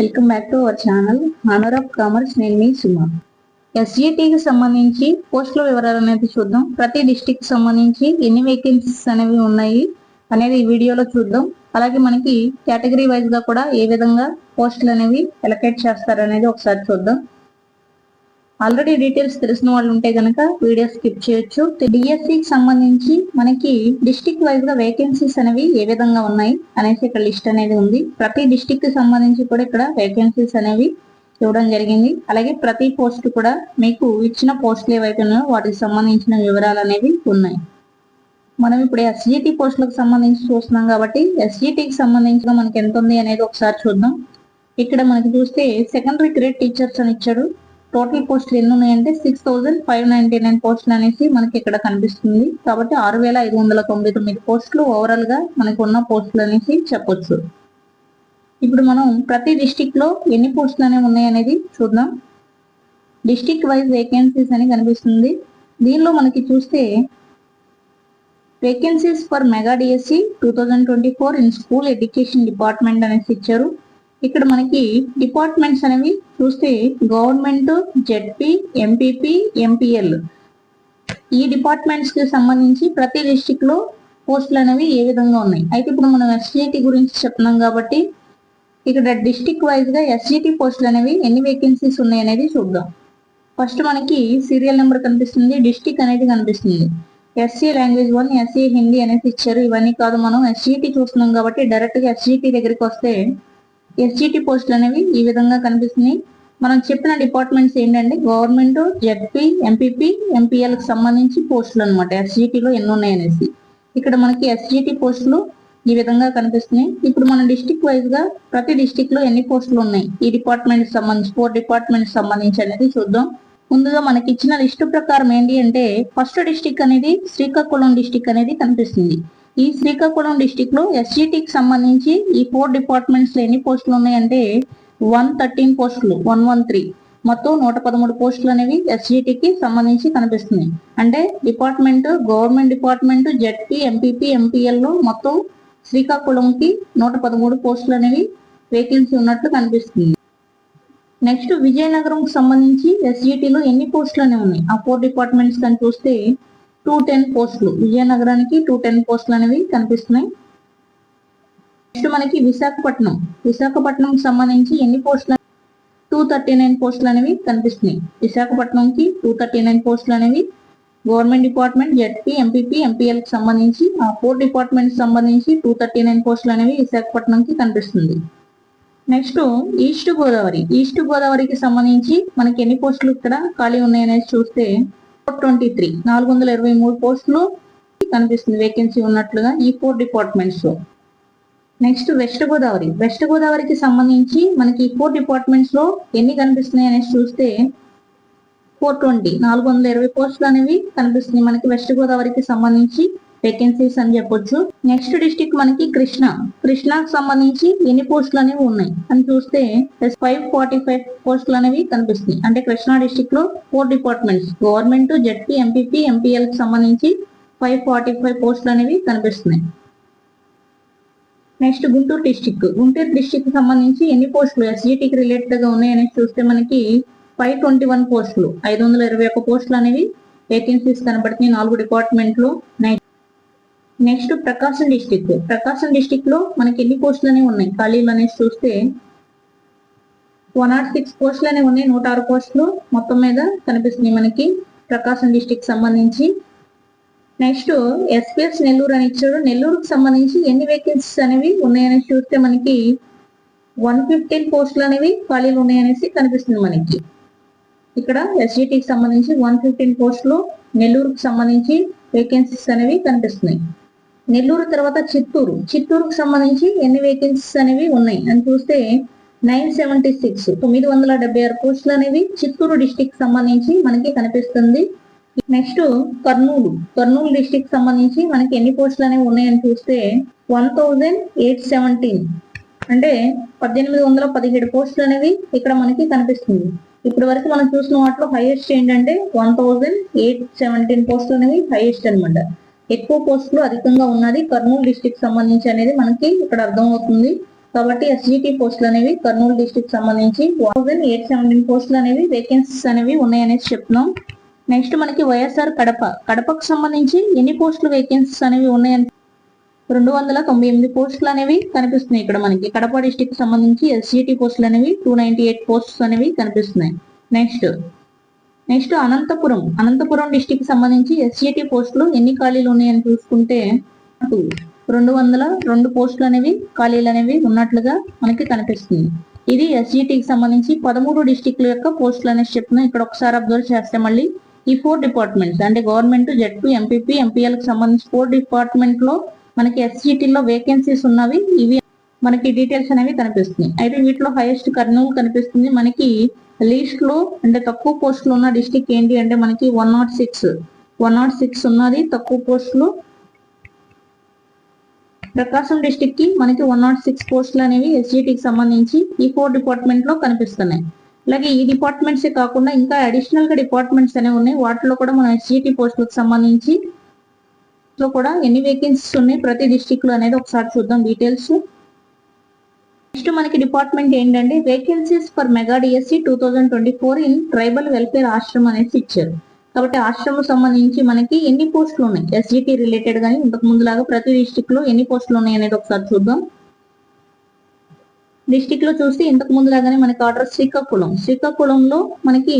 Welcome back to our channel. Honour of commerce నేను మీ సుమ. ఎస్జిటికి సంబంధించి పోస్టుల వివరాలు అనేది చూద్దాం. ప్రతి డిస్టిక్ సంబంధించి ఎన్ని వేకెన్సీస్ అనేవి ఉన్నాయి అనేది ఈ వీడియోలో చూద్దాం. అలాగే మనకి కేటగిరీ వైజ్గా కూడా ఏ విధంగా పోస్టులు అనేవి ఎలకేట్ చేస్తారు అనేది ఒకసారి చూద్దాం. ఆల్రెడీ డీటెయిల్స్ తెలిసిన వాళ్ళు ఉంటే కనుక వీడియో స్కిప్ చేయొచ్చు. డిఎస్సి కి సంబంధించి మనకి డిస్టిక్ వైజ్గా వేకెన్సీస్ అనేవి ఏ విధంగా ఉన్నాయి అనేసి ఇక్కడ లిస్ట్ అనేది ఉంది. ప్రతి డిస్టిక్కి సంబంధించి కూడా ఇక్కడ వేకెన్సీస్ అనేవి ఇవ్వడం జరిగింది. అలాగే ప్రతి పోస్ట్ కూడా మీకు ఇచ్చిన పోస్టులు ఏవైతే ఉన్నాయో వాటికి సంబంధించిన వివరాలు అనేవి ఉన్నాయి. మనం ఇప్పుడు ఎస్జిటి పోస్టులకు సంబంధించి చూస్తున్నాం కాబట్టి ఎస్జిటికి సంబంధించిన మనకి ఎంత ఉంది అనేది ఒకసారి చూద్దాం. ఇక్కడ మనకి చూస్తే సెకండరీ గ్రేడ్ టీచర్స్ అని ఇచ్చాడు. టోటల్ పోస్టులు ఎన్ని ఉన్నాయంటే six thousand five ninety nine పోస్టులు అనేసి మనకి ఇక్కడ కనిపిస్తుంది. కాబట్టి ఆరు వేల ఐదు వందల తొంభై తొమ్మిది పోస్టులు ఓవరాల్గా మనకు ఉన్న పోస్టులు అనేసి చెప్పొచ్చు. ఇప్పుడు మనం ప్రతి డిస్టిక్లో ఎన్ని పోస్టులు అనేవి ఉన్నాయి అనేది చూద్దాం. డిస్టిక్ వైజ్ వేకెన్సీస్ అని కనిపిస్తుంది. దీనిలో మనకి చూస్తే vacancies for mega DSC two thousand twenty four in school education department అనేసి ఇచ్చారు. ఇక్కడ మనకి డిపార్ట్మెంట్స్ అనేవి చూస్తే గవర్నమెంట్ జెడ్పీ ఎంపీపీ ఎంపీఎల్. ఈ డిపార్ట్మెంట్స్కి సంబంధించి ప్రతి డిస్టిక్లో పోస్టులు అనేవి ఏ విధంగా ఉన్నాయి? అయితే ఇప్పుడు మనం ఎస్జిటి గురించి చెప్తున్నాం కాబట్టి ఇక్కడ డిస్టిక్ వైజ్గా ఎస్జిటి పోస్టులు అనేవి ఎన్ని వేకెన్సీస్ ఉన్నాయి అనేది చూద్దాం. ఫస్ట్ మనకి సీరియల్ నెంబర్ కనిపిస్తుంది డిస్టిక్ అనేది కనిపిస్తుంది. SC language one SC Hindi అనేసి ఇచ్చారు. ఇవన్నీ కాదు మనం ఎస్జిటి చూస్తున్నాం కాబట్టి డైరెక్ట్గా ఎస్జిటి దగ్గరికి వస్తే ఎస్జిటి పోస్టులు అనేవి ఈ విధంగా కనిపిస్తున్నాయి. మనం చెప్పిన డిపార్ట్మెంట్స్ ఏంటంటే గవర్నమెంట్ జెడ్పీ ఎంపీపీ ఎంపీఎల్కి సంబంధించి పోస్టులు అనమాట ఎస్జిటిలో ఎన్ని ఉన్నాయి అనేసి ఇక్కడ మనకి ఎస్జిటి పోస్టులు ఈ విధంగా కనిపిస్తున్నాయి. ఇప్పుడు మన డిస్టిక్ వైజ్గా ప్రతి డిస్టిక్లో ఎన్ని పోస్టులు ఉన్నాయి? ఈ డిపార్ట్మెంట్ సంబంధించి ఫోర్ డిపార్ట్మెంట్ సంబంధించి అనేది చూద్దాం. ముందుగా మనకి ఇచ్చిన లిస్టు ప్రకారం ఏంటి అంటే ఫస్ట్ డిస్టిక్ అనేది శ్రీకాకుళం డిస్టిక్ అనేది కనిపిస్తుంది. ఈ శ్రీకాకుళం డిస్టిక్లో ఎస్జిటికి సంబంధించి ఈ ఫోర్ డిపార్ట్మెంట్స్లో ఎన్ని పోస్టులు ఉన్నాయంటే వన్ థర్టీన్ పోస్టులు వన్ వన్ త్రీ మొత్తం నూట పదమూడు పోస్టులు అనేవి ఎస్జిటికి సంబంధించి కనిపిస్తున్నాయి అంటే department government department ZP MPP ఎంపీఎల్లో మొత్తం శ్రీకాకుళంకి నూట పదమూడు పోస్టులు అనేవి వేకెన్సీ ఉన్నట్లు కనిపిస్తుంది. నెక్స్ట్ విజయనగరంకి సంబంధించి ఎస్జిటిలో ఎన్ని పోస్టులు అనేవి ఉన్నాయి? ఆ ఫోర్ డిపార్ట్మెంట్స్ కానీ చూస్తే టూ టెన్ పోస్టులు. విజయనగరానికి టూ టెన్ పోస్టులు అనేవి కనిపిస్తున్నాయి. నెక్స్ట్ మనకి విశాఖపట్నం. విశాఖపట్నం సంబంధించి ఎన్ని పోస్టులు టూ థర్టీ నైన్ పోస్టులు అనేవి కనిపిస్తున్నాయి. విశాఖపట్నంకి టూ థర్టీ నైన్ పోస్టులు అనేవి. గవర్నమెంట్ డిపార్ట్మెంట్ జెడ్పీ ఎంపీపీ ఎంపీఎల్కి సంబంధించి ఆ ఫోర్ డిపార్ట్మెంట్ సంబంధించి టూ థర్టీ నైన్ పోస్టులు అనేవి విశాఖపట్నంకి కనిపిస్తుంది. నెక్స్ట్ ఈస్ట్ గోదావరి ఈస్ట్ గోదావరికి సంబంధించి మనకి ఎన్ని పోస్టులు ఇక్కడ ఖాళీ ఉన్నాయనేది చూస్తే ట్వంటీ త్రీ నాలుగు వందల ఇరవై మూడు పోస్టులు కనిపిస్తుంది వేకెన్సీ ఉన్నట్లుగా ఈ ఫోర్ డిపార్ట్మెంట్స్లో. నెక్స్ట్ వెస్ట్ గోదావరి వెస్ట్ గోదావరికి సంబంధించి మనకి ఈ ఫోర్ డిపార్ట్మెంట్స్లో ఎన్ని కనిపిస్తున్నాయి అనేసి చూస్తే ఫోర్ ట్వంటీ నాలుగు వందల ఇరవై పోస్టులు అనేవి కనిపిస్తున్నాయి మనకి వెస్ట్ గోదావరికి సంబంధించి. వేకెన్సీస్ అని చెప్పొచ్చు. నెక్స్ట్ డిస్టిక్ మనకి కృష్ణ. కృష్ణాకి సంబంధించి ఎన్ని పోస్టులు అనేవి ఉన్నాయి? అని చూస్తే ఫైవ్ ఫార్టీ ఫైవ్ పోస్టులు అనేవి కనిపిస్తున్నాయి. అంటే కృష్ణా డిస్టిక్లో four departments government ZP MPP ఎంపీఎల్కి సంబంధించి ఫైవ్ ఫార్టీ ఫైవ్ పోస్టులు అనేవి కనిపిస్తున్నాయి. నెక్స్ట్ గుంటూరు డిస్టిక్ గుంటూరు డిస్టిక్కి సంబంధించి ఎన్ని పోస్టులు ఎస్జిటికి రిలేటెడ్గా ఉన్నాయని చూస్తే మనకి ఫైవ్ ట్వంటీ వన్ పోస్టులు ఐదు వందల ఇరవై ఒక్క పోస్టులు అనేవి వేకెన్సీస్ కనబడుతున్నాయి. నాలుగు డిపార్ట్మెంట్లు next next Prakasam district Prakasam డిస్టిక్లో మనకి ఎన్ని పోస్టులు అనేవి ఉన్నాయి? ఖాళీలు అనేసి చూస్తే వన్ నాట్ సిక్స్ పోస్టులు అనేవి ఉన్నాయి. నూట ఆరు పోస్టులు మొత్తం మీద కనిపిస్తున్నాయి మనకి ప్రకాశం డిస్టిక్ సంబంధించి. నెక్స్ట్ ఎస్పీఎస్ నెల్లూరు అని ఇచ్చాడు నెల్లూరుకి సంబంధించి ఎన్ని వేకెన్సీస్ అనేవి ఉన్నాయని చూస్తే మనకి వన్ ఫిఫ్టీన్ పోస్టులు అనేవి ఖాళీలు ఉన్నాయనేసి కనిపిస్తుంది మనకి. ఇక్కడ ఎస్జిటికి సంబంధించి వన్ ఫిఫ్టీన్ పోస్టులు నెల్లూరుకు సంబంధించి వేకెన్సీస్ అనేవి కనిపిస్తున్నాయి. నెల్లూరు తర్వాత చిత్తూరు. చిత్తూరుకు సంబంధించి ఎన్ని వేకెన్సీస్ అనేవి ఉన్నాయి? అని చూస్తే నైన్ సెవెంటీ సిక్స్ తొమ్మిది వందల డెబ్బై ఆరు పోస్టులు అనేవి చిత్తూరు డిస్టిక్ సంబంధించి మనకి కనిపిస్తుంది. నెక్స్ట్ కర్నూలు. కర్నూలు డిస్టిక్ సంబంధించి మనకి ఎన్ని పోస్టులు అనేవి ఉన్నాయని చూస్తే వన్ థౌజండ్ ఎయిట్ సెవెంటీన్ అంటే పద్దెనిమిది వందల పదిహేడు పోస్టులు అనేవి ఇక్కడ మనకి కనిపిస్తుంది. ఇప్పటి వరకు మనం చూసిన వాటిలో హైయెస్ట్ ఏంటంటే వన్ థౌజండ్ ఎయిట్ సెవెంటీన్ పోస్టులు అనేవి హైయెస్ట్ అనమాట ఎక్కువ పోస్టులు అధికంగా ఉన్నది కర్నూలు డిస్టిక్ సంబంధించి అనేది మనకి ఇక్కడ అర్థమవుతుంది. కాబట్టి ఎస్జిటి పోస్టులు అనేవి కర్నూలు డిస్టిక్ సంబంధించి థౌసండ్ ఎయిట్ సెవెంటీన్ పోస్టులు అనేవి వేకెన్సీస్ అనేవి ఉన్నాయనేసి చెప్తున్నాం. నెక్స్ట్ మనకి వైఎస్ఆర్ కడప. కడపకు సంబంధించి ఎన్ని పోస్టులు వేకెన్సీస్ అనేవి ఉన్నాయని? రెండు వందల తొంభై ఎనిమిది పోస్టులు అనేవి కనిపిస్తున్నాయి ఇక్కడ మనకి. కడప డిస్టిక్ సంబంధించి ఎస్జిటి పోస్టులు అనేవి టూ నైన్టీ ఎయిట్ పోస్ట్స్ అనేవి కనిపిస్తున్నాయి. Next next Anantapuram. Anantapuram district సంబంధించి ఎస్జిటి పోస్టులు ఎన్ని ఖాళీలు ఉన్నాయని చూసుకుంటే రెండు వందల రెండు పోస్టులు అనేవి ఖాళీలు అనేవి ఉన్నట్లుగా మనకి కనిపిస్తుంది. ఇది ఎస్జిటికి సంబంధించి పదమూడు డిస్టిక్ల యొక్క పోస్టులు అనేసి చెప్తున్నాం. ఇక్కడ ఒకసారి అబ్జర్వ్ చేస్తే మళ్ళీ ఈ ఫోర్ డిపార్ట్మెంట్స్ అంటే గవర్నమెంట్ జెడ్ ఎంపీపీ ఎంపీఎల్కి సంబంధించి ఫోర్ డిపార్ట్మెంట్లో మనకి ఎస్జిటిలో వేకెన్సీస్ ఉన్నవి. ఇవి మనకి డీటెయిల్స్ అనేవి కనిపిస్తున్నాయి. అయితే వీటిలో హైయెస్ట్ కర్నూలు కనిపిస్తుంది. మనకి లీస్ట్లో అంటే తక్కువ పోస్టులు ఉన్న డిస్టిక్ ఏంటి అంటే మనకి one nought six one nought six ఉన్నది తక్కువ పోస్టులు ప్రకాశం డిస్టిక్కి మనకి వన్ నాట్ సిక్స్ పోస్టులు అనేవి ఎస్జిటికి సంబంధించి ఈ ఫోర్ డిపార్ట్మెంట్లో కనిపిస్తున్నాయి. అలాగే ఈ డిపార్ట్మెంట్స్ కాకుండా ఇంకా అడిషనల్గా డిపార్ట్మెంట్స్ అనేవి ఉన్నాయి. వాటిలో కూడా మనం ఎస్జిటి పోస్టులకు సంబంధించి లో కూడా ఎన్ని వేకెన్సీస్ ఉన్నాయి ప్రతి డిస్టిక్లో అనేది ఒకసారి చూద్దాం డీటెయిల్స్ నెక్స్ట్ మనకి డిపార్ట్మెంట్ ఏంటంటే vacancies for mega DSC two thousand twenty four in tribal welfare ఆశ్రమం అనేసి ఇచ్చారు. కాబట్టి ఆశ్రమం సంబంధించి మనకి ఎన్ని పోస్టులు ఉన్నాయి? ఎస్జిటి రిలేటెడ్ గానీ ఇంతకు ముందులాగా ప్రతి డిస్టిక్లో ఎన్ని పోస్టులు ఉన్నాయి అనేది ఒకసారి చూద్దాం. డిస్టిక్లో చూస్తే ఇంతకు ముందులాగానే మనకి ఆర్డర్ శ్రీకాకుళం. శ్రీకాకుళంలో మనకి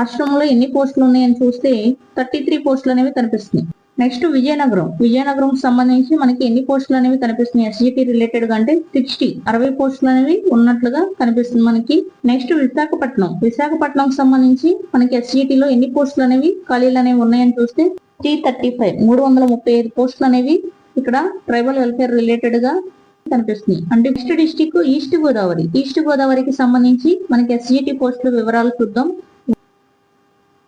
ఆశ్రమంలో ఎన్ని పోస్టులు ఉన్నాయని చూస్తే థర్టీ త్రీ పోస్టులు అనేవి కనిపిస్తున్నాయి. నెక్స్ట్ విజయనగరం. విజయనగరం సంబంధించి మనకి ఎన్ని పోస్టులు అనేవి కనిపిస్తున్నాయి? ఎస్జిటి రిలేటెడ్గా అంటే సిక్స్టీ అరవై పోస్టులు అనేవి ఉన్నట్లుగా కనిపిస్తుంది మనకి. నెక్స్ట్ విశాఖపట్నం. విశాఖపట్నం సంబంధించి మనకి ఎస్జిటి లో ఎన్ని పోస్టులు అనేవి ఖాళీలు అనేవి ఉన్నాయని చూస్తే త్రీ థర్టీ ఫైవ్ మూడు వందల ముప్పై ఐదు పోస్టులు అనేవి ఇక్కడ ట్రైబల్ వెల్ఫేర్ రిలేటెడ్గా కనిపిస్తుంది. అంటే next district east Godavari east గోదావరికి సంబంధించి మనకి ఎస్జిటి పోస్టుల వివరాలు చూద్దాం.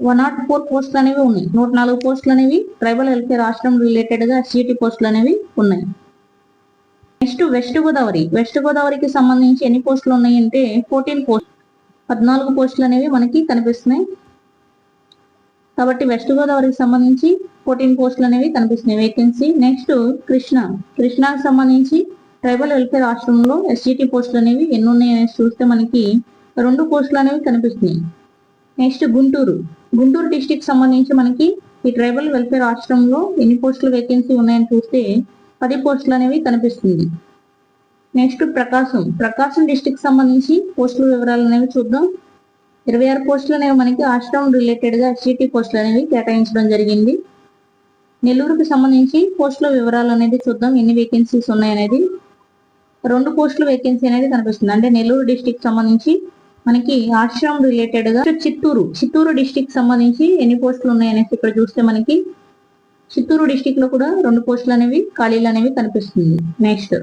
వన్ నాట్ ఫోర్ పోస్టులు అనేవి ఉన్నాయి. నూట నాలుగు పోస్టులు అనేవి ట్రైబల్ వెల్ఫేర్ ఆశ్రమం రిలేటెడ్గా ఎస్జిటి పోస్టులు అనేవి ఉన్నాయి. నెక్స్ట్ వెస్ట్ గోదావరి వెస్ట్ గోదావరికి సంబంధించి ఎన్ని పోస్టులు ఉన్నాయి అంటే ఫోర్టీన్ పోస్ట్ పద్నాలుగు పోస్టులు అనేవి మనకి కనిపిస్తున్నాయి. కాబట్టి వెస్ట్ గోదావరికి సంబంధించి ఫోర్టీన్ పోస్టులు అనేవి కనిపిస్తున్నాయి. వేకెన్సీ నెక్స్ట్ కృష్ణ కృష్ణాకి సంబంధించి ట్రైబల్ వెల్ఫేర్ ఆశ్రమంలో ఎస్జిటి పోస్టులు అనేవి ఎన్ని ఉన్నాయి అనేసి చూస్తే మనకి రెండు పోస్టులు అనేవి కనిపిస్తున్నాయి. నెక్స్ట్ గుంటూరు. గుంటూరు డిస్టిక్ సంబంధించి మనకి ఈ ట్రైబల్ వెల్ఫేర్ ఆశ్రమంలో ఎన్ని పోస్టులు వేకెన్సీ ఉన్నాయని చూస్తే పది పోస్టులు అనేవి కనిపిస్తుంది. నెక్స్ట్ ప్రకాశం. ప్రకాశం డిస్టిక్ సంబంధించి పోస్టుల వివరాలు అనేవి చూద్దాం. ఇరవై ఆరు పోస్టులు అనేవి మనకి ఆశ్రమం రిలేటెడ్గా ఎస్జిటి పోస్టులు అనేవి కేటాయించడం జరిగింది. నెల్లూరుకు సంబంధించి పోస్టుల వివరాలు అనేది చూద్దాం. ఎన్ని వేకెన్సీస్ ఉన్నాయనేది. రెండు పోస్టుల వేకెన్సీ అనేది కనిపిస్తుంది. అంటే నెల్లూరు డిస్టిక్ సంబంధించి మనకి ఆశ్రమం రిలేటెడ్గా చిత్తూరు. చిత్తూరు డిస్టిక్ సంబంధించి ఎన్ని పోస్టులు ఉన్నాయనేసి ఇక్కడ చూస్తే మనకి చిత్తూరు డిస్టిక్లో కూడా రెండు పోస్టులు అనేవి ఖాళీలు అనేవి కనిపిస్తుంది. నెక్స్ట్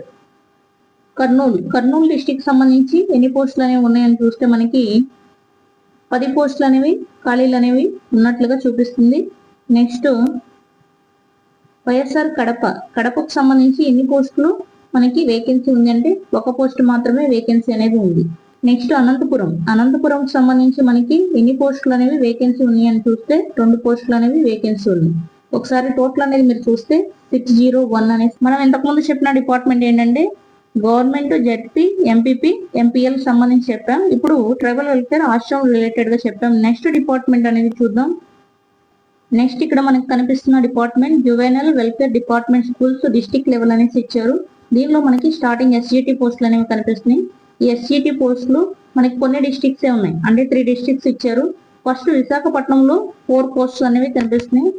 కర్నూలు. కర్నూలు డిస్టిక్ సంబంధించి ఎన్ని పోస్టులు అనేవి ఉన్నాయని చూస్తే మనకి పది పోస్టులు అనేవి ఖాళీలు అనేవి ఉన్నట్లుగా చూపిస్తుంది. Next YSR Kadapa. కడపకు సంబంధించి ఎన్ని పోస్టులు మనకి వేకెన్సీ ఉంది అంటే ఒక పోస్ట్ మాత్రమే వేకెన్సీ అనేది ఉంది. నెక్స్ట్ అనంతపురం. అనంతపురం సంబంధించి మనకి ఎన్ని పోస్టులు అనేవి వేకెన్సీ ఉన్నాయి అని చూస్తే రెండు పోస్టులు అనేవి వేకెన్సీ ఉంది ఒకసారి టోటల్ అనేది మీరు చూస్తే సిక్స్ జీరో వన్ అనేసి మనం ఇంతకుముందు చెప్పిన డిపార్ట్మెంట్ ఏంటంటే గవర్నమెంట్ జెడ్పీ ఎంపీపీ ఎంపీఎల్ సంబంధించి చెప్పాం. ఇప్పుడు ట్రైబల్ వెల్ఫేర్ ఆశ్రమం రిలేటెడ్గా చెప్పాం. నెక్స్ట్ డిపార్ట్మెంట్ అనేది చూద్దాం. నెక్స్ట్ ఇక్కడ మనకు కనిపిస్తున్న department juvenile welfare department schools district level అనేసి ఇచ్చారు. దీనిలో మనకి స్టార్టింగ్ ఎస్జిటి పోస్టులు అనేవి కనిపిస్తున్నాయి. ఎస్జిటి పోస్టులు మనకి కొన్ని డిస్టిక్స్ ఉన్నాయి. అంటే త్రీ డిస్టిక్స్ ఇచ్చారు. ఫస్ట్ విశాఖపట్నంలో ఫోర్ పోస్టులు అనేవి కనిపిస్తున్నాయి.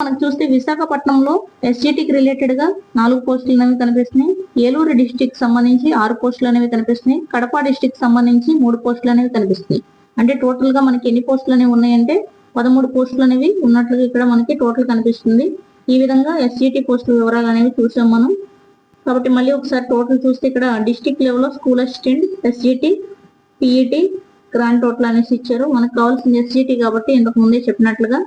మనకు చూస్తే విశాఖపట్నంలో ఎస్జిటికి రిలేటెడ్గా నాలుగు పోస్టులు అనేవి కనిపిస్తున్నాయి. ఏలూరు డిస్టిక్ సంబంధించి ఆరు పోస్టులు అనేవి కనిపిస్తున్నాయి. కడప డిస్టిక్ సంబంధించి మూడు పోస్టులు అనేవి కనిపిస్తున్నాయి. అంటే టోటల్గా మనకి ఎన్ని పోస్టులు అనేవి ఉన్నాయంటే పదమూడు పోస్టులు అనేవి ఉన్నట్లుగా ఇక్కడ మనకి టోటల్ కనిపిస్తుంది. ఈ విధంగా ఎస్జిటి పోస్టుల వివరాలు అనేవి చూసాం మనం. కాబట్టి మళ్ళీ ఒకసారి టోటల్ చూస్తే ఇక్కడ డిస్టిక్ లెవెల్లో school assistant SGT PET grand total అనేసి ఇచ్చారు. మనకు కావాల్సింది ఎస్జిటి కాబట్టి ఇంతకు ముందే చెప్పినట్లుగా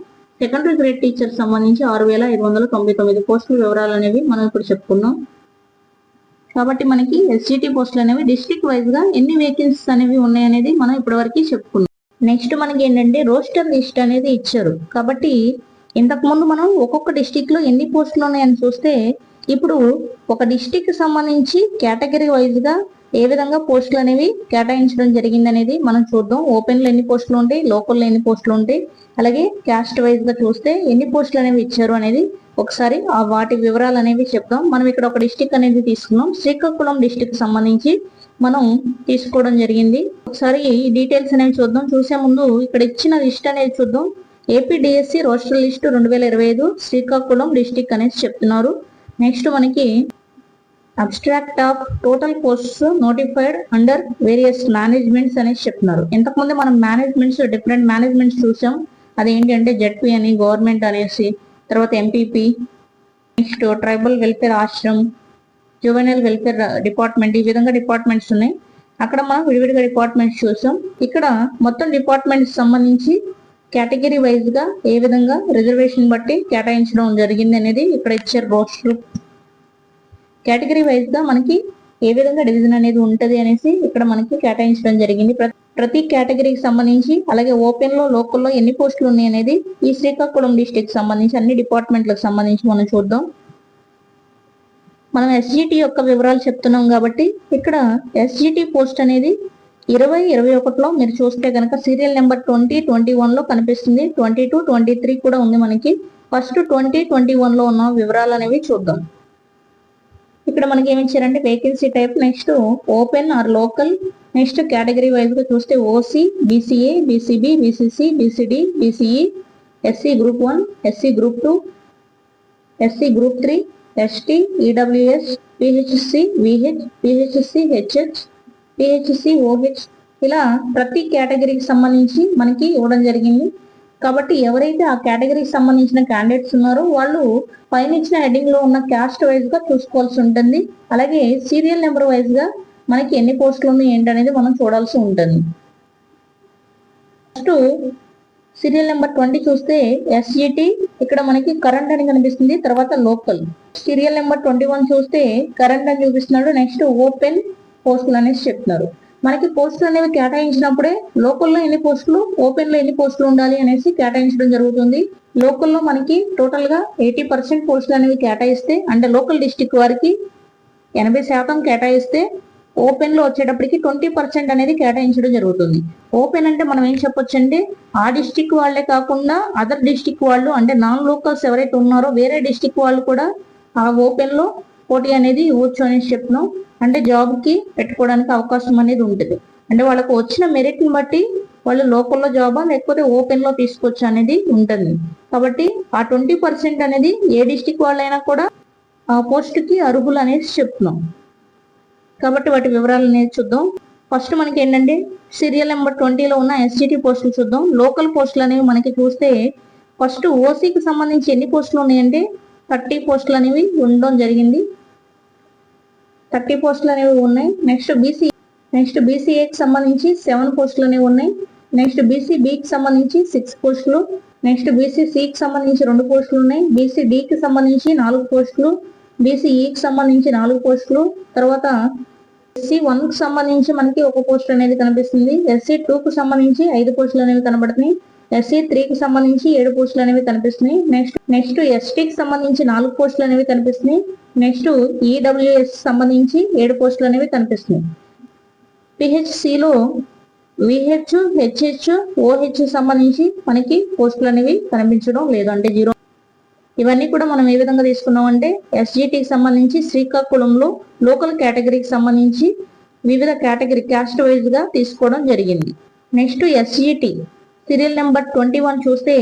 సెకండరీ గ్రేడ్ టీచర్ సంబంధించి ఆరు వేల ఐదు వందల తొంభై తొమ్మిది పోస్టుల వివరాలు అనేవి మనం ఇప్పుడు చెప్పుకున్నాం. కాబట్టి మనకి ఎస్జిటి పోస్టులు అనేవి డిస్ట్రిక్ట్ వైజ్గా ఎన్ని వేకెన్సీస్ అనేవి ఉన్నాయనేది మనం ఇప్పటివరకు చెప్పుకున్నాం. నెక్స్ట్ మనకి ఏంటంటే రోస్టర్ లిస్ట్ అనేది ఇచ్చారు. కాబట్టి ఇంతకు ముందు మనం ఒక్కొక్క డిస్టిక్లో ఎన్ని పోస్టులు ఉన్నాయని చూస్తే ఇప్పుడు ఒక డిస్టిక్ సంబంధించి కేటగిరీ వైజ్గా ఏ విధంగా పోస్టులు అనేవి కేటాయించడం జరిగింది అనేది మనం చూద్దాం. ఓపెన్లో ఎన్ని పోస్టులు ఉంటాయి? లోకల్లో ఎన్ని పోస్టులు ఉంటాయి? అలాగే క్యాస్ట్ వైజ్గా చూస్తే ఎన్ని పోస్టులు అనేవి ఇచ్చారు అనేది ఒకసారి ఆ వాటి వివరాలు అనేవి చెప్దాం. మనం ఇక్కడ ఒక డిస్టిక్ అనేది తీసుకున్నాం. శ్రీకాకుళం డిస్టిక్ సంబంధించి మనం తీసుకోవడం జరిగింది. ఒకసారి ఈ డీటెయిల్స్ అనేవి చూద్దాం. చూసే ముందు ఇక్కడ ఇచ్చిన లిస్ట్ అనేది చూద్దాం. ఏపీ డిఎస్సి రోస్టర్ లిస్ట్ రెండు వేల ఇరవై ఐదు శ్రీకాకుళం డిస్టిక్ అనేసి చెప్తున్నారు. నెక్స్ట్ మనకి abstract of total posts notified under various managements అనేసి చెప్తున్నారు. ఇంతకుముందు మనం మేనేజ్మెంట్స్ డిఫరెంట్ మేనేజ్మెంట్స్ చూసాం. అదేంటంటే జడ్పీ జెడ్పీ అని గవర్నమెంట్ అనేసి తర్వాత MPP next tribal welfare ashram juvenile welfare department ఈ విధంగా డిపార్ట్మెంట్స్ ఉన్నాయి. అక్కడ మనం విడివిడిగా డిపార్ట్మెంట్స్ చూసాం. ఇక్కడ మొత్తం డిపార్ట్మెంట్స్ సంబంధించి కేటగిరీ వైజ్గా ఏ విధంగా రిజర్వేషన్ బట్టి కేటాయించడం జరిగింది అనేది ఇక్కడ ఇచ్చారు రోస్టర్ కేటగిరీ వైజ్గా మనకి ఏ విధంగా డివిజన్ అనేది ఉంటది అనేసి ఇక్కడ మనకి కేటాయించడం జరిగింది. ప్రతి కేటగిరీకి సంబంధించి అలాగే ఓపెన్లో లోకల్లో ఎన్ని పోస్టులు ఉన్నాయి అనేది ఈ శ్రీకాకుళం డిస్టిక్ సంబంధించి అన్ని డిపార్ట్మెంట్లకు సంబంధించి మనం చూద్దాం. మనం ఎస్జిటి యొక్క వివరాలు చెప్తున్నాం కాబట్టి ఇక్కడ ఎస్జిటి పోస్ట్ అనేది ఇరవై ఇరవై ఒకటిలో మీరు చూస్తే కనుక సీరియల్ నెంబర్ ట్వంటీ ట్వంటీ వన్లో కనిపిస్తుంది. ట్వంటీ టూ ట్వంటీ త్రీ కూడా ఉంది మనకి. ఫస్ట్ ట్వంటీ ట్వంటీ వన్లో ఉన్న వివరాలు అనేవి చూద్దాం. ఇక్కడ మనకి ఏమి ఇచ్చారంటే vacancy type next open or local next category వైజ్గా చూస్తే OC BCA BCB BCC BCD BCE SC group one SC group two SC group three ST EWS PHC VH PHC HH PHC OH ఇలా ప్రతి కేటగిరీకి సంబంధించి మనకి ఇవ్వడం జరిగింది. కాబట్టి ఎవరైతే ఆ కేటగిరీకి సంబంధించిన క్యాండిడేట్స్ ఉన్నారో వాళ్ళు పైన ఇచ్చిన హెడ్డింగ్లో ఉన్న క్యాస్ట్ వైజ్గా చూసుకోవాల్సి ఉంటుంది. అలాగే సీరియల్ నెంబర్ వైజ్గా మనకి ఎన్ని పోస్టులు ఉన్నాయి ఏంటనేది మనం చూడాల్సి ఉంటుంది. ఫస్ట్ సీరియల్ నెంబర్ ట్వంటీ చూస్తే ఎస్జిటి ఇక్కడ మనకి కరెంట్ అని కనిపిస్తుంది. తర్వాత local serial number twenty one చూస్తే కరెంట్ అని చూపిస్తున్నాడు. నెక్స్ట్ ఓపెన్ పోస్టులు అనేసి చెప్తున్నారు. మనకి పోస్టులు అనేవి కేటాయించినప్పుడే లోకల్లో ఎన్ని పోస్టులు ఓపెన్లో ఎన్ని పోస్టులు ఉండాలి అనేసి కేటాయించడం జరుగుతుంది. లోకల్లో మనకి టోటల్గా ఎయిటీ పర్సెంట్ పోస్టులు అనేవి కేటాయిస్తే అంటే లోకల్ డిస్టిక్ వారికి ఎనభై శాతం కేటాయిస్తే ఓపెన్లో వచ్చేటప్పటికి ట్వంటీ పర్సెంట్ అనేది కేటాయించడం జరుగుతుంది. ఓపెన్ అంటే మనం ఏం చెప్పొచ్చు అంటే ఆ డిస్టిక్ వాళ్ళే కాకుండా అదర్ డిస్టిక్ వాళ్ళు అంటే నాన్ లోకల్స్ ఎవరైతే ఉన్నారో వేరే డిస్టిక్ వాళ్ళు కూడా ఆ ఓపెన్లో పోటీ అనేది ఇవ్వచ్చు అనేసి చెప్తున్నాం. అంటే జాబ్కి పెట్టుకోవడానికి అవకాశం అనేది ఉంటుంది. అంటే వాళ్ళకు వచ్చిన మెరిట్ని బట్టి వాళ్ళు లోకల్లో జాబా లేకపోతే ఓపెన్లో తీసుకోవచ్చు అనేది ఉంటుంది. కాబట్టి ఆ ట్వంటీ పర్సెంట్ అనేది ఏ డిస్టిక్ వాళ్ళైనా కూడా ఆ పోస్ట్కి అర్హులు అనేది చెప్తున్నాం. కాబట్టి వాటి వివరాలు అనేది చూద్దాం. ఫస్ట్ మనకి ఏంటంటే సీరియల్ నెంబర్ ట్వంటీలో ఉన్న ఎస్జిటి పోస్టులు చూద్దాం. లోకల్ పోస్టులు అనేవి మనకి చూస్తే ఫస్ట్ ఓసీకి సంబంధించి ఎన్ని పోస్టులు ఉన్నాయంటే థర్టీ పోస్టులు అనేవి ఉండడం జరిగింది. థర్టీ పోస్టులు అనేవి ఉన్నాయి. నెక్స్ట్ బీసీ నెక్స్ట్ బీసీఏకి సంబంధించి సెవెన్ పోస్టులు అనేవి ఉన్నాయి. నెక్స్ట్ బీసీ బికి సంబంధించి సిక్స్ పోస్టులు. నెక్స్ట్ బీసీ సికి సంబంధించి రెండు పోస్టులు ఉన్నాయి. బీసీ డికి సంబంధించి నాలుగు పోస్టులు. బీసీ ఈకి సంబంధించి నాలుగు పోస్టులు. తర్వాత ఎస్సీ వన్కు సంబంధించి మనకి ఒక పోస్ట్ అనేది కనిపిస్తుంది. ఎస్సీ టూ కు సంబంధించి ఐదు పోస్టులు అనేవి కనబడుతున్నాయి. ఎస్సీ త్రీకి సంబంధించి ఏడు పోస్టులు అనేవి కనిపిస్తున్నాయి. నెక్స్ట్ నెక్స్ట్ ఎస్టీకి సంబంధించి నాలుగు పోస్టులు అనేవి కనిపిస్తున్నాయి. నెక్స్ట్ ఈడబ్ల్యూఎస్ సంబంధించి ఏడు పోస్టులు అనేవి కనిపిస్తున్నాయి. పిహెచ్సిలో విహెచ్ హెచ్హెచ్ ఓహెచ్ సంబంధించి మనకి పోస్టులు అనేవి కనిపించడం లేదు. అంటే జీరో ఇవన్నీ కూడా మనం ఏ విధంగా తీసుకున్నాం అంటే ఎస్జిటికి సంబంధించి శ్రీకాకుళంలో లోకల్ కేటగిరీకి సంబంధించి వివిధ కేటగిరీ క్యాస్ట్ వైజ్గా తీసుకోవడం జరిగింది. Next SGT serial number twenty one చూస్తే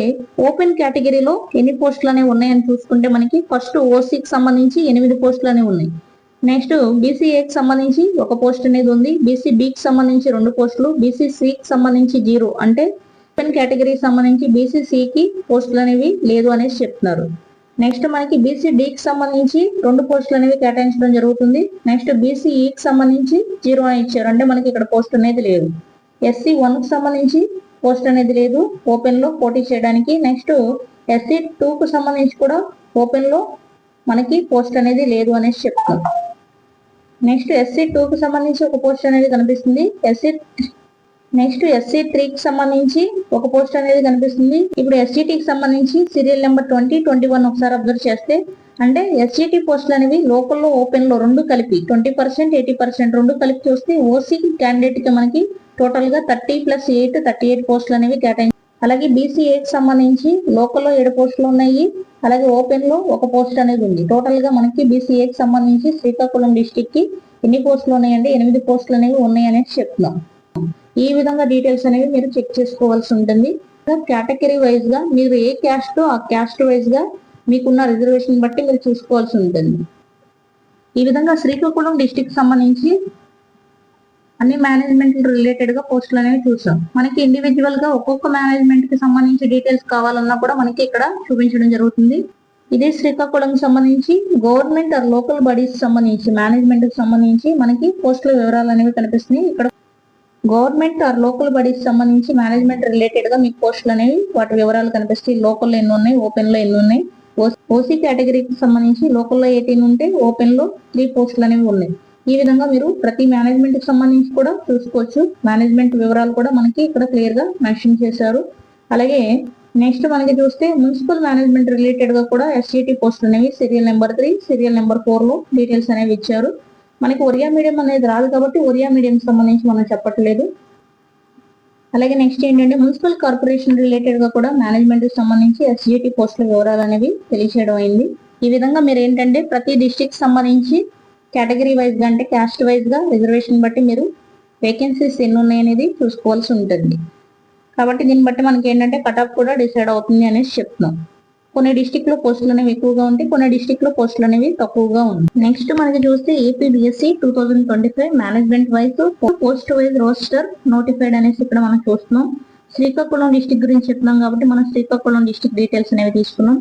ఓపెన్ కేటగిరీలో ఎన్ని పోస్టులు అనేవి ఉన్నాయని చూసుకుంటే మనకి ఫస్ట్ ఓసీకి సంబంధించి ఎనిమిది పోస్టులు అనేవి ఉన్నాయి. నెక్స్ట్ బీసీఏకి సంబంధించి ఒక పోస్ట్ అనేది ఉంది. బీసీ బికి సంబంధించి రెండు పోస్టులు బీసీ సికి సంబంధించి జీరో. అంటే ఓపెన్ కేటగిరీకి సంబంధించి బీసీ సికి పోస్టులు అనేవి లేదు అనేసి చెప్తున్నారు. నెక్స్ట్ మనకి బీసీ డికి సంబంధించి రెండు పోస్టులు అనేవి కేటాయించడం జరుగుతుంది. నెక్స్ట్ బీసీఈకి సంబంధించి జీరో అని ఇచ్చారు. అంటే మనకి ఇక్కడ పోస్ట్ అనేది లేదు. ఎస్సీ వన్కి సంబంధించి పోస్ట్ అనేది లేదు. ఓపెన్లో పోటీ చేయడానికి నెక్స్ట్ ఎస్సీ టూ కు సంబంధించి కూడా ఓపెన్లో మనకి పోస్ట్ అనేది లేదు అనేసి చెప్తాం నెక్స్ట్ ఎస్సీ టూ కు సంబంధించి ఒక పోస్ట్ అనేది కనిపిస్తుంది. ఎస్సీ నెక్స్ట్ ఎస్సీ త్రీకి సంబంధించి ఒక పోస్ట్ అనేది కనిపిస్తుంది. ఇప్పుడు ఎస్సీటీకి సంబంధించి serial number twenty twenty one ఒకసారి అబ్జర్వ్ చేస్తే అంటే ఎస్సీటీ పోస్టులు అనేవి లోకల్లో ఓపెన్లో రెండు కలిపి ట్వంటీ పర్సెంట్ ఎయిటీ పర్సెంట్ రెండు కలిపి చూస్తే ఓసీ క్యాండిడేట్కి మనకి టోటల్గా thirty plus eight thirty eight పోస్టులు అనేవి కేటాయించారు అలాగే బీసీఏకి సంబంధించి లోకల్లో ఏడు పోస్టులు ఉన్నాయి. అలాగే ఓపెన్లో ఒక పోస్ట్ అనేది ఉంది. టోటల్గా మనకి బీసీఏకి సంబంధించి శ్రీకాకుళం డిస్టిక్కి ఎన్ని పోస్టులు ఉన్నాయండి ఎనిమిది పోస్టులు అనేవి ఉన్నాయి చెప్తున్నాం. ఈ విధంగా డీటెయిల్స్ అనేవి మీరు చెక్ చేసుకోవాల్సి ఉంటుంది. కేటగిరీ వైజ్గా మీరు ఏ క్యాస్ట్ ఆ క్యాస్ట్ వైజ్గా మీకున్న రిజర్వేషన్ బట్టి మీరు చూసుకోవాల్సి ఉంటుంది. ఈ విధంగా శ్రీకాకుళం డిస్టిక్ సంబంధించి అన్ని మేనేజ్మెంట్ రిలేటెడ్గా పోస్టులు అనేవి చూసాం. మనకి ఇండివిజువల్గా ఒక్కొక్క మేనేజ్మెంట్కి సంబంధించి డీటెయిల్స్ కావాలన్నా కూడా మనకి ఇక్కడ చూపించడం జరుగుతుంది. ఇదే శ్రీకాకుళం సంబంధించి గవర్నమెంట్ ఆర్ లోకల్ బాడీస్ సంబంధించి మేనేజ్మెంట్కి సంబంధించి మనకి పోస్టుల వివరాలు అనేవి కనిపిస్తున్నాయి. ఇక్కడ గవర్నమెంట్ ఆర్ లోకల్ బాడీస్ సంబంధించి మేనేజ్మెంట్ రిలేటెడ్గా మీకు పోస్టులు అనేవి వాటి వివరాలు కనిపిస్తాయి. లోకల్ ఎన్ని ఉన్నాయి? ఓపెన్లో ఎన్ని ఉన్నాయి? ఓసీ కేటగిరీకి సంబంధించి లోకల్లో ఎయిటీన్ ఉంటే ఓపెన్లో త్రీ పోస్టులు అనేవి ఉన్నాయి. ఈ విధంగా మీరు ప్రతి మేనేజ్మెంట్కి సంబంధించి కూడా చూసుకోవచ్చు. మేనేజ్మెంట్ వివరాలు కూడా మనకి ఇక్కడ క్లియర్గా మెన్షన్ చేశారు. అలాగే నెక్స్ట్ మనకి చూస్తే మున్సిపల్ మేనేజ్మెంట్ రిలేటెడ్గా కూడా ఎస్సీటీ పోస్టులు అనేవి serial number three serial number ఫోర్లో డీటెయిల్స్ అనేవి ఇచ్చారు. మనకి ఒరియా మీడియం అనేది రాదు కాబట్టి ఒరియా మీడియం సంబంధించి మనం చెప్పట్లేదు. అలాగే నెక్స్ట్ ఏంటంటే మున్సిపల్ కార్పొరేషన్ రిలేటెడ్గా కూడా మేనేజ్మెంట్ సంబంధించి ఎస్జిటి పోస్టుల వివరాలు అనేవి తెలియచేయడం అయింది. ఈ విధంగా మీరు ఏంటంటే ప్రతి డిస్టిక్ సంబంధించి కేటగిరీ వైజ్గా అంటే క్యాస్ట్ వైజ్గా రిజర్వేషన్ బట్టి మీరు వేకెన్సీస్ ఎన్ని ఉన్నాయనేది చూసుకోవాల్సి ఉంటుంది. కాబట్టి దీన్ని బట్టి మనకి ఏంటంటే కటాఫ్ కూడా డిసైడ్ అవుతుంది అనేసి చెప్తున్నాం. కొన్ని డిస్టిక్లో పోస్టులు అనేవి ఎక్కువగా ఉంటాయి కొన్ని డిస్టిక్లో పోస్టులు అనేవి తక్కువగా ఉంది నెక్స్ట్ మనకి చూస్తే AP BSC two thousand twenty five management wise post wise roster notified అనేసి ఇక్కడ మనం చూస్తున్నాం. శ్రీకాకుళం డిస్టిక్ గురించి చెప్తున్నాం కాబట్టి మనం శ్రీకాకుళం డిస్టిక్ డీటెయిల్స్ అనేవి తీసుకున్నాం.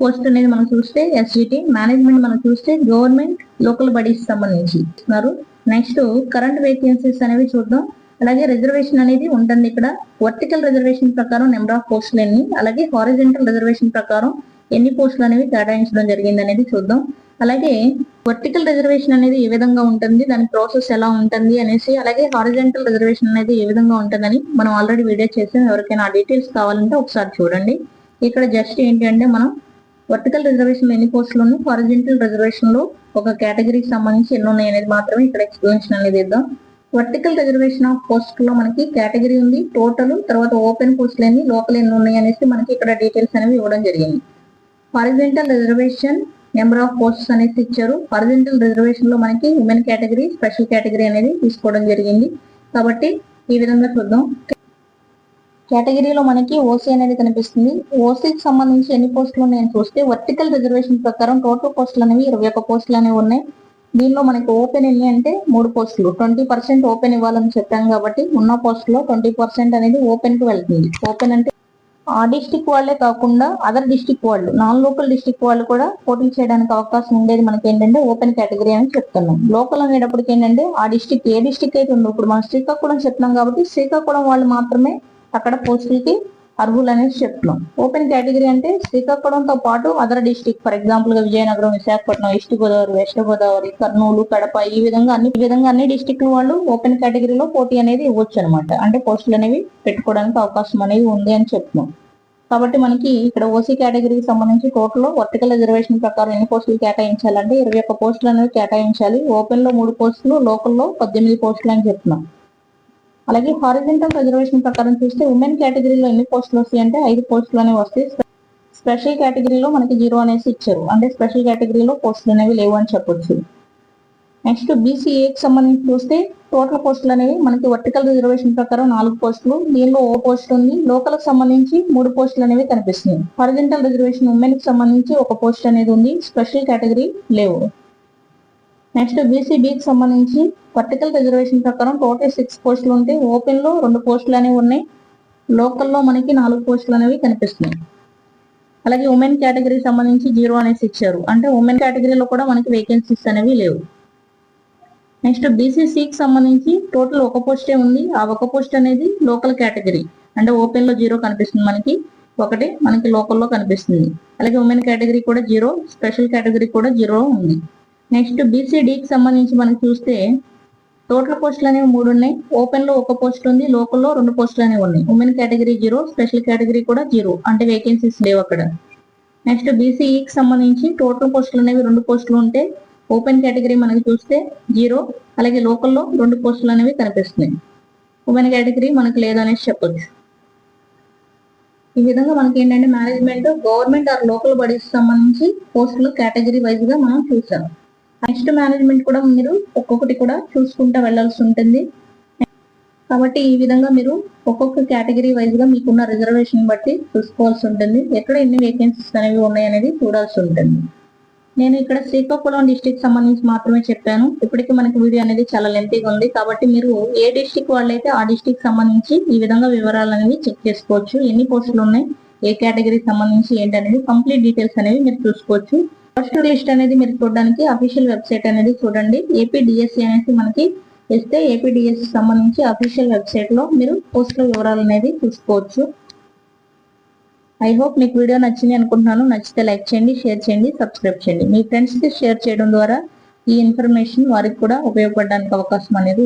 పోస్ట్ అనేది మనం చూస్తే ఎస్జిటి మేనేజ్మెంట్ మనం చూస్తే గవర్నమెంట్ లోకల్ బడీస్ సంబంధించి ఇస్తున్నారు. నెక్స్ట్ కరెంట్ వేకెన్సీస్ అనేవి చూద్దాం. అలాగే రిజర్వేషన్ అనేది ఉంటుంది ఇక్కడ. వర్టికల్ రిజర్వేషన్ ప్రకారం నెంబర్ ఆఫ్ పోస్టులు ఎన్ని అలాగే హారిజెంటల్ రిజర్వేషన్ ప్రకారం ఎన్ని పోస్టులు అనేవి కేటాయించడం జరిగింది అనేది చూద్దాం. అలాగే వర్టికల్ రిజర్వేషన్ అనేది ఏ విధంగా ఉంటుంది దాని ప్రాసెస్ ఎలా ఉంటుంది అనేసి అలాగే హారిజెంటల్ రిజర్వేషన్ అనేది ఏ విధంగా ఉంటుందని మనం ఆల్రెడీ వీడియో చేసాం. ఎవరికైనా డీటెయిల్స్ కావాలంటే ఒకసారి చూడండి. ఇక్కడ జస్ట్ ఏంటి అంటే మనం వర్టికల్ రిజర్వేషన్ ఎన్ని పోస్టులు ఉన్నాయి హారిజెంటల్ రిజర్వేషన్లో ఒక కేటగిరీకి సంబంధించి ఎన్ని ఉన్నాయి అనేది మాత్రమే ఇక్కడ ఎక్స్ప్లెనేషన్ అనేది ఇద్దాం. వర్టికల్ రిజర్వేషన్ ఆఫ్ పోస్ట్లో మనకి కేటగిరీ ఉంది. టోటల్ తర్వాత ఓపెన్ పోస్టులు ఎన్ని లోకల్ ఎన్ని ఉన్నాయి అనేసి మనకి ఇక్కడ డీటెయిల్స్ అనేవి ఇవ్వడం జరిగింది. Horizontal reservation number of posts అనేసి ఇచ్చారు. హారిజెంటల్ రిజర్వేషన్లో మనకి ఉమెన్ కేటగిరీ స్పెషల్ కేటగిరీ అనేది తీసుకోవడం జరిగింది. కాబట్టి ఈ విధంగా చూద్దాం. కేటగిరీలో మనకి ఓసీ అనేది కనిపిస్తుంది. ఓసీకి సంబంధించి ఎన్ని పోస్టులు ఉన్నాయని చూస్తే వర్టికల్ రిజర్వేషన్ ప్రకారం టోటల్ పోస్టులు అనేవి ఇరవై ఒక్క పోస్టులు అనేవి ఉన్నాయి. దీనిలో మనకి ఓపెన్ ఎన్ని అంటే మూడు పోస్టులు ట్వంటీ పర్సెంట్ ఓపెన్ ఇవ్వాలని చెప్పాం కాబట్టి ఉన్న పోస్టులో ట్వంటీ పర్సెంట్ అనేది ఓపెన్కి వెళ్తుంది. ఓపెన్ అంటే ఆ డిస్టిక్ వాళ్ళే కాకుండా అదర్ డిస్టిక్ వాళ్ళు నాన్ లోకల్ డిస్టిక్ వాళ్ళు కూడా పోటీ చేయడానికి అవకాశం ఉండేది మనకి ఏంటంటే ఓపెన్ కేటగిరీ అని చెప్తున్నాం. లోకల్ అనేటప్పటికి ఏంటంటే ఆ డిస్టిక్ ఏ డిస్టిక్ అయితే ఉందో ఇప్పుడు మనం శ్రీకాకుళం చెప్తున్నాం కాబట్టి శ్రీకాకుళం వాళ్ళు మాత్రమే అక్కడ పోస్టులకి అర్హులు అనేది చెప్తున్నాం. ఓపెన్ కేటగిరీ అంటే శ్రీకాకుళంతో పాటు అదర్ డిస్టిక్ ఫర్ ఎగ్జాంపుల్గా విజయనగరం విశాఖపట్నం ఈస్ట్ గోదావరి వెస్ట్ గోదావరి కర్నూలు కడప ఈ విధంగా అన్ని ఈ విధంగా అన్ని డిస్టిక్ వాళ్ళు ఓపెన్ కేటగిరీలో పోటీ అనేది ఇవ్వచ్చు అనమాట అంటే పోస్టులు అనేవి పెట్టుకోవడానికి అవకాశం అనేది ఉంది అని చెప్తున్నాం. కాబట్టి మనకి ఇక్కడ ఓసీ కేటగిరీకి సంబంధించి టోటల్ వర్టికల్ రిజర్వేషన్ ప్రకారం ఎన్ని పోస్టులు కేటాయించాలంటే ఇరవై ఒక్క పోస్టులు అనేవి కేటాయించాలి. ఓపెన్లో మూడు పోస్టులు లోకల్లో పద్దెనిమిది పోస్టులు అని చెప్తున్నాం. అలాగే హారిజెంటల్ రిజర్వేషన్ ప్రకారం చూస్తే ఉమెన్ కేటగిరీలో ఎన్ని పోస్టులు వస్తాయి అంటే ఐదు పోస్టులు అనేవి వస్తాయి. స్పెషల్ కేటగిరీలో మనకి జీరో అనేసి ఇచ్చారు. అంటే స్పెషల్ కేటగిరీలో పోస్టులు అనేవి లేవు అని చెప్పొచ్చు. నెక్స్ట్ బీసీఏకి సంబంధించి చూస్తే టోటల్ పోస్టులు అనేవి మనకి వర్టికల్ రిజర్వేషన్ ప్రకారం నాలుగు పోస్టులు దీనిలో ఓ పోస్ట్ ఉంది. లోకల్కి సంబంధించి మూడు పోస్టులు అనేవి కనిపిస్తున్నాయి. హారిజెంటల్ రిజర్వేషన్ ఉమెన్కి సంబంధించి ఒక పోస్ట్ అనేది ఉంది. స్పెషల్ కేటగిరీ లేవు. నెక్స్ట్ బీసీబీకి సంబంధించి వర్టికల్ రిజర్వేషన్ ప్రకారం టోటల్ సిక్స్ పోస్టులు ఉంటే ఓపెన్లో రెండు పోస్టులు అనేవి ఉన్నాయి. లోకల్లో మనకి నాలుగు పోస్టులు అనేవి కనిపిస్తున్నాయి. అలాగే ఉమెన్ కేటగిరీ సంబంధించి జీరో అనేసి ఇచ్చారు. అంటే ఉమెన్ కేటగిరీలో కూడా మనకి వేకెన్సీస్ అనేవి లేవు. నెక్స్ట్ బీసీసీకి సంబంధించి టోటల్ ఒక పోస్టే ఉంది. ఆ ఒక పోస్ట్ అనేది లోకల్ కేటగిరీ అంటే ఓపెన్లో జీరో కనిపిస్తుంది మనకి. ఒకటి మనకి లోకల్లో కనిపిస్తుంది. అలాగే ఉమెన్ కేటగిరీ కూడా జీరో స్పెషల్ కేటగిరీ కూడా జీరో ఉంది. నెక్స్ట్ బీసీడీకి సంబంధించి మనం చూస్తే టోటల్ పోస్టులు అనేవి మూడు ఉన్నాయి. ఓపెన్లో ఒక పోస్ట్ ఉంది లోకల్లో రెండు పోస్టులు అనేవి ఉన్నాయి. Women category zero special category కూడా జీరో అంటే వేకెన్సీస్ లేవు అక్కడ. నెక్స్ట్ బీసీఈకి సంబంధించి టోటల్ పోస్టులు అనేవి రెండు పోస్టులు ఉంటే ఓపెన్ కేటగిరీ మనకి చూస్తే జీరో అలాగే లోకల్లో రెండు పోస్టులు అనేవి కనిపిస్తున్నాయి. ఉమెన్ కేటగిరీ మనకు లేదనేసి చెప్పొచ్చు. ఈ విధంగా మనకి ఏంటంటే management government or local bodies సంబంధించి పోస్టులు కేటగిరీ వైజ్గా మనం చూసాం. నెక్స్ట్ మేనేజ్మెంట్ కూడా మీరు ఒక్కొక్కటి కూడా చూసుకుంటూ వెళ్ళాల్సి ఉంటుంది. కాబట్టి ఈ విధంగా మీరు ఒక్కొక్క కేటగిరీ వైజ్గా మీకున్న రిజర్వేషన్ బట్టి చూసుకోవాల్సి ఉంటుంది. ఎక్కడ ఎన్ని వేకెన్సీస్ అనేవి ఉన్నాయి అనేది చూడాల్సి ఉంటుంది. నేను ఇక్కడ శ్రీకాకుళం డిస్టిక్ సంబంధించి మాత్రమే చెప్పాను. ఇప్పటికీ మనకి వీడియో అనేది చాలా లెంతీగా ఉంది. కాబట్టి మీరు ఏ డిస్టిక్ వాళ్ళైతే ఆ డిస్టిక్ సంబంధించి ఈ విధంగా వివరాలు అనేవి చెక్ చేసుకోవచ్చు. ఎన్ని పోస్టులు ఉన్నాయి? ఏ కేటగిరీ సంబంధించి ఏంటనేది కంప్లీట్ డీటెయిల్స్ అనేవి మీరు చూసుకోవచ్చు. ఫస్ట్ లిస్ట్ అనేది మీరు చూడడానికి అఫీషియల్ వెబ్సైట్ అనేది చూడండి. ఏపీ డిఎస్సి మనకి ఇస్తే ఏపీ డిఎస్సి సంబంధించి అఫీషియల్ వెబ్సైట్లో మీరు పోస్టుల వివరాలు అనేది చూసుకోవచ్చు. ఐ హోప్ మీకు వీడియో నచ్చింది అనుకుంటున్నాను. నచ్చితే లైక్ చేయండి షేర్ చేయండి సబ్స్క్రైబ్ చేయండి. మీ ఫ్రెండ్స్కి షేర్ చేయడం ద్వారా ఈ ఇన్ఫర్మేషన్ వారికి కూడా ఉపయోగపడడానికి అవకాశం అనేది